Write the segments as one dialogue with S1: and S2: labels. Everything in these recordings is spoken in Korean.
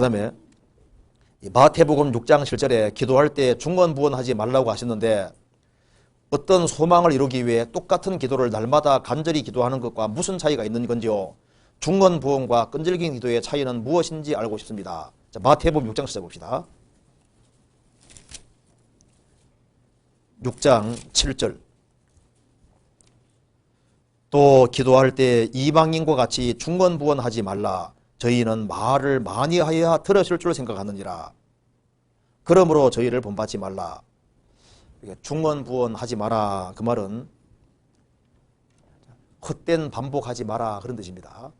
S1: 그 다음에 마태복음 6장 7절에 기도할 때 중언부언하지 말라고 하셨는데 어떤 소망을 이루기 위해 똑같은 기도를 날마다 간절히 기도하는 것과 무슨 차이가 있는 건지요? 중언부언과 끈질긴 기도의 차이는 무엇인지 알고 싶습니다. 자, 마태복음 6장 시작봅시다. 6장 7절 또 기도할 때 이방인과 같이 중언부언하지 말라. 저희는 말을 많이 하여야 들으실 줄 생각하느니라. 그러므로 저희를 본받지 말라. 중언부언하지 마라. 그 말은 헛된 반복하지 마라 그런 뜻입니다.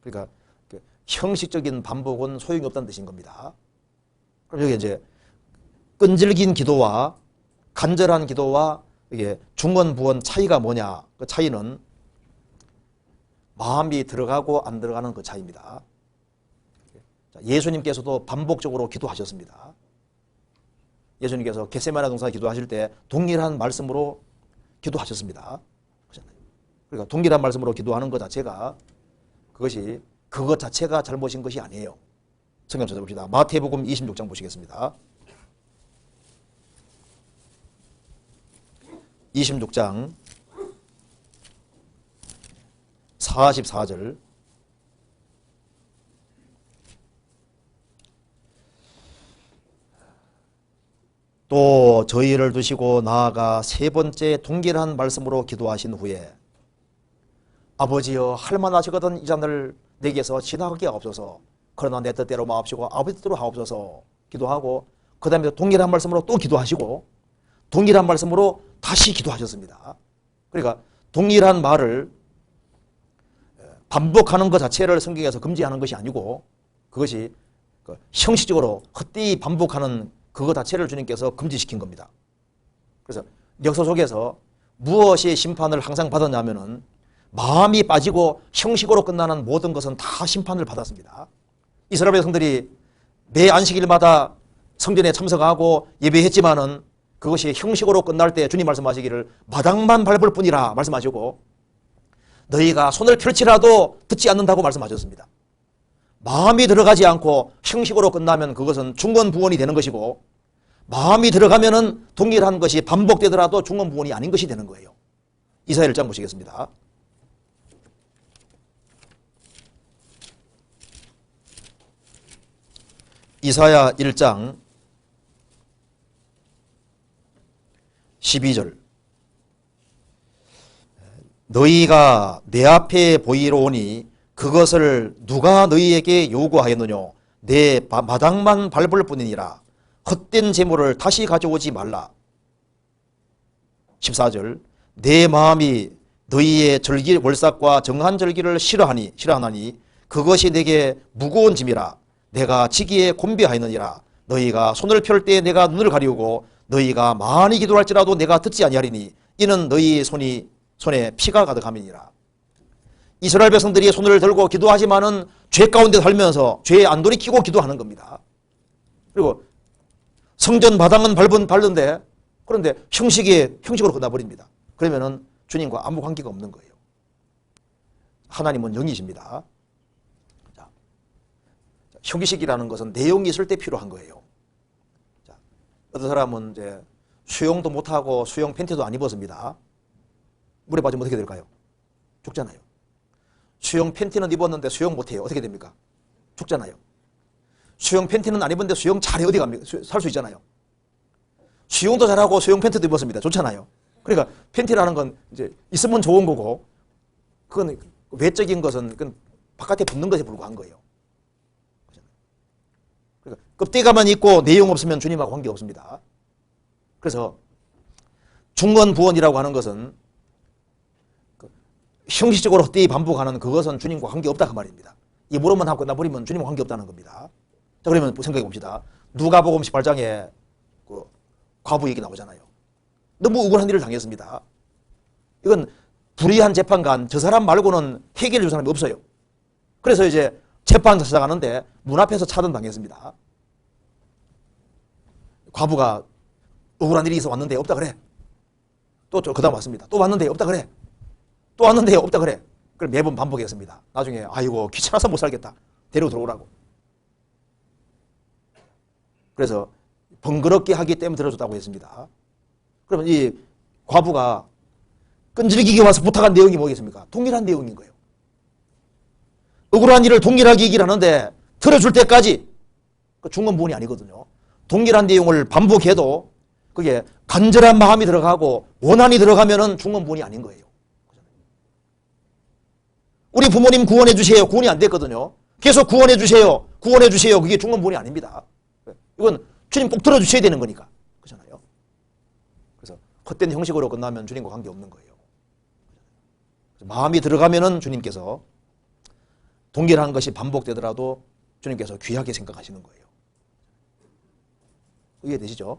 S1: 그러니까 그 형식적인 반복은 소용이 없다는 뜻인 겁니다. 그럼 여기 이제 끈질긴 기도와 간절한 기도와 이게 중언부언 차이가 뭐냐? 그 차이는 마음이 들어가고 안 들어가는 그 차이입니다. 예수님께서도 반복적으로 기도하셨습니다. 예수님께서 겟세마나 동산 기도하실 때 동일한 말씀으로 기도하셨습니다. 그러니까 동일한 말씀으로 기도하는 것 자체가 그것이 그것 자체가 잘못인 것이 아니에요. 성경 찾아봅시다. 마태복음 26장 보시겠습니다. 26장 44절 또 저희를 두시고 나아가 세 번째 동일한 말씀으로 기도하신 후에 아버지여 할만하시거든 이 잔을 내게서 지나가게 하옵소서 그러나 내 뜻대로 마옵시고 아버지 뜻대로 하옵소서 기도하고 그 다음에 동일한 말씀으로 또 기도하시고 동일한 말씀으로 다시 기도하셨습니다. 그러니까 동일한 말을 반복하는 것 자체를 성경에서 금지하는 것이 아니고 그것이 그 형식적으로 헛되이 반복하는 그거 자체를 주님께서 금지시킨 겁니다. 그래서 역사 속에서 무엇이 심판을 항상 받았냐면은 마음이 빠지고 형식으로 끝나는 모든 것은 다 심판을 받았습니다. 이스라엘 백성들이 매 안식일마다 성전에 참석하고 예배했지만은 그것이 형식으로 끝날 때 주님 말씀하시기를 마당만 밟을 뿐이라 말씀하시고 너희가 손을 펼치라도 듣지 않는다고 말씀하셨습니다. 마음이 들어가지 않고 형식으로 끝나면 그것은 중건부원이 되는 것이고 마음이 들어가면은 동일한 것이 반복되더라도 중건부원이 아닌 것이 되는 거예요. 이사야 1장 보시겠습니다. 이사야 1장 12절 너희가 내 앞에 보이러 오니 그것을 누가 너희에게 요구하였느냐 내 마당만 밟을 뿐이니라 헛된 재물을 다시 가져오지 말라. 14절 내 마음이 너희의 절기 월삭과 정한 절기를 싫어하니 싫어하나니 그것이 내게 무거운 짐이라. 내가 지기에 곤비하였느니라. 너희가 손을 펼 때 내가 눈을 가리우고 너희가 많이 기도할지라도 내가 듣지 아니하리니 이는 너희 손이 손에 피가 가득함이니라. 이스라엘 백성들이 손을 들고 기도하지만은 죄 가운데 살면서 죄에 안 돌이키고 기도하는 겁니다. 그리고 성전 바닥은 밟은 밟는데 그런데 형식이 형식으로 끝나버립니다. 그러면은 주님과 아무 관계가 없는 거예요. 하나님은 영이십니다. 자, 형식이라는 것은 내용이 있을 때 필요한 거예요. 자, 어떤 사람은 이제 수영도 못하고 수영 팬티도 안 입었습니다. 물에 빠지면 어떻게 될까요? 죽잖아요. 수영 팬티는 입었는데 수영 못해요. 어떻게 됩니까? 죽잖아요. 수영 팬티는 안 입었는데 수영 잘해 어디 갑니까? 살 수 있잖아요. 수영도 잘하고 수영 팬티도 입었습니다. 좋잖아요. 그러니까 팬티라는 건 이제 있으면 좋은 거고 그건 외적인 것은 그건 바깥에 붙는 것에 불과한 거예요. 그러니까 껍데기만 있고 내용 없으면 주님하고 관계 없습니다. 그래서 중건부원이라고 하는 것은 형식적으로 헛되이 반복하는 그것은 주님과 관계없다 그 말입니다. 입으로만 하고 끝나버리면 주님과 관계없다는 겁니다. 자 그러면 생각해 봅시다. 누가복음 18장에 그 과부 얘기 나오잖아요. 너무 억울한 일을 당했습니다. 이건 불의한 재판관 저 사람 말고는 해결해 줄 사람이 없어요. 그래서 이제 재판 찾아가는데 문 앞에서 차단 당했습니다. 과부가 억울한 일이 있어 왔는데 없다 그래. 또 그 다음 왔습니다. 또 왔는데 없다 그래. 또 왔는데 없다 그래. 그걸 매번 반복했습니다. 나중에 아이고 귀찮아서 못 살겠다. 데리고 들어오라고. 그래서 번거롭게 하기 때문에 들어줬다고 했습니다. 그러면 이 과부가 끈질기게 와서 부탁한 내용이 뭐겠습니까? 동일한 내용인 거예요. 억울한 일을 동일하게 얘기를 하는데 들어줄 때까지 그 중간부분이 아니거든요. 동일한 내용을 반복해도 그게 간절한 마음이 들어가고 원한이 들어가면은 중간부분이 아닌 거예요. 우리 부모님 구원해 주세요. 구원이 안 됐거든요. 계속 구원해 주세요. 구원해 주세요. 그게 중간부분이 아닙니다. 이건 주님 꼭 들어주셔야 되는 거니까. 그렇잖아요. 그래서 헛된 형식으로 끝나면 주님과 관계없는 거예요. 마음이 들어가면은 주님께서 동일한 것이 반복되더라도 주님께서 귀하게 생각하시는 거예요. 이해되시죠?